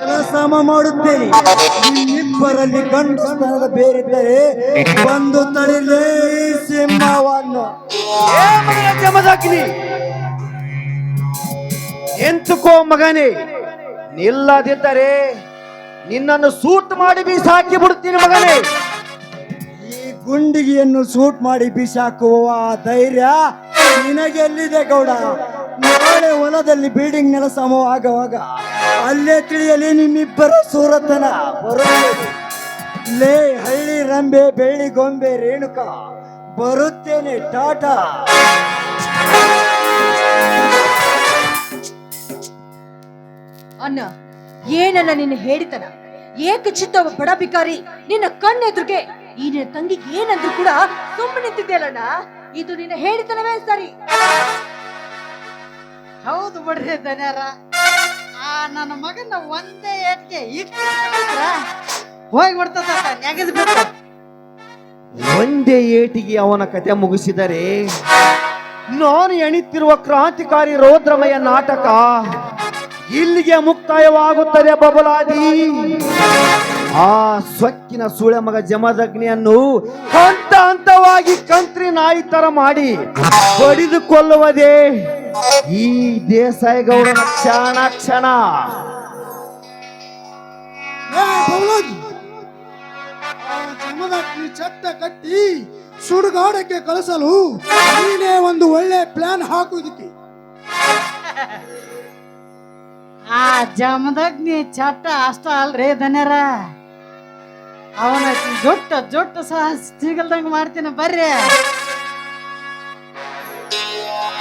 ಕೆಲಸ ಮಾಡುತ್ತೇನೆ. ಇಬ್ಬರಲ್ಲಿ ಗಂಡು ಬೇರಿದ್ದರೆ ಬಂದು ತಳಿಲೇ ಸಿಂಹವನ್ನು. ಜಮದಗ್ನಿ ಎಂತುಕೋ ಮಗನೇ ನಿಲ್ಲದಿದ್ದರೆ ನಿನ್ನನ್ನು ಸೂಟ್ ಮಾಡಿ ಬೀಸಾಕಿ ಬಿಡುತ್ತೀನಿ ಮಗನೇ. ಈ ಗುಂಡಿಗೆಯನ್ನು ಸೂಟ್ ಮಾಡಿ ಬೀಸಾಕುವ ಧೈರ್ಯ ನಿನಗೆಲ್ಲಿದೆ ಗೌಡ? ನಾಳೆ ಹೊಲದಲ್ಲಿ ಬಿಲ್ಡಿಂಗ್ ನೆಲ ಸಮವಾಗವಾಗ ಅಲ್ಲೇ ತಿಳಿಯಲಿ ನಿಮ್ಮಿಬ್ಬರ ಸೂರತನ. ಲೇ ಹಳ್ಳಿ ರಂಬೆ, ಬೆಳ್ಳಿ ಗೊಂಬೆ, ರೇಣುಕ, ಬರುತ್ತೇನೆ, ಟಾಟಾ. ಅನ್ನ ಏನನ್ನ ನಿನ್ನ ಹೇಳಿತನ? ಏಕಚಿತ್ತ ಚಿತ್ತ ಬಡ ಬಿಕಾರಿ ನಿನ್ನ ಕಣ್ಣೆದುರಿಗೆ, ಈ ನಿನ್ನ ತಂಗಿಗೆ ಏನಂದ್ರು ಕೂಡ ಸುಮ್ಮನೆ ನಿಂತಿದ್ಯಲ್ಲಣ್ಣ ಇದು ನಿನ್ನ ಹೇಳಿತನವೇ ಸರಿ. ಹೌದು ಬಿಡ್ರಿ ಧನ್ಯಾರ ಆ, ನನ್ನ ಮಗನ ಒಂದೇ ಏಟ್ಗೆ ಇಟ್ಟು ಹೋಗಿ ಬಿಡ್ತದೆ ನೆಗೆದ್ ಒಂದೇ ಏಟಿಗೆ ಅವನ ಕತೆ ಮುಗಿಸಿದರೆ ನಾನು ಎಣಿತಿರುವ ಕ್ರಾಂತಿಕಾರಿ ರೌದ್ರಮಯ ನಾಟಕ ಇಲ್ಲಿಗೆ ಮುಕ್ತಾಯವಾಗುತ್ತದೆ ಬಬಲಾದಿ. ಆ ಸೊಕ್ಕಿನ ಸೂಳೆ ಮಗ ಜಮದಗ್ನಿಯನ್ನು ಹಂತ ಹಂತವಾಗಿ ಕಂತ್ರಿ ನಾಯಿ ತರ ಮಾಡಿ ಬಡಿದುಕೊಳ್ಳುವುದೇ ಈ ದೇಸಾಯಿ ಗೌಡನ ಕ್ಷಣ ಕ್ಷಣ. ಜಮದಗ್ನಿ ಚಟ್ಟ ಕಟ್ಟಿ ಸುಡುಗಾಡಕ್ಕೆ ಕಳಿಸಲು ನೀನೇ ಒಂದು ಒಳ್ಳೆ ಪ್ಲಾನ್ ಹಾಕುವುದಕ್ಕೆ. ಆ ಜಮದಗ್ನಿ ಚಟ್ಟ ಅಷ್ಟ ಅಲ್ರಿ ಧನ್ಯರ. ಅವನ ಜೊಟ್ಟ ಜೊಟ್ಟ ಸಹ ಸಿಗಲ್ದಂಗ ಮಾಡ್ತೀನಿ ಬರ್ರಿ.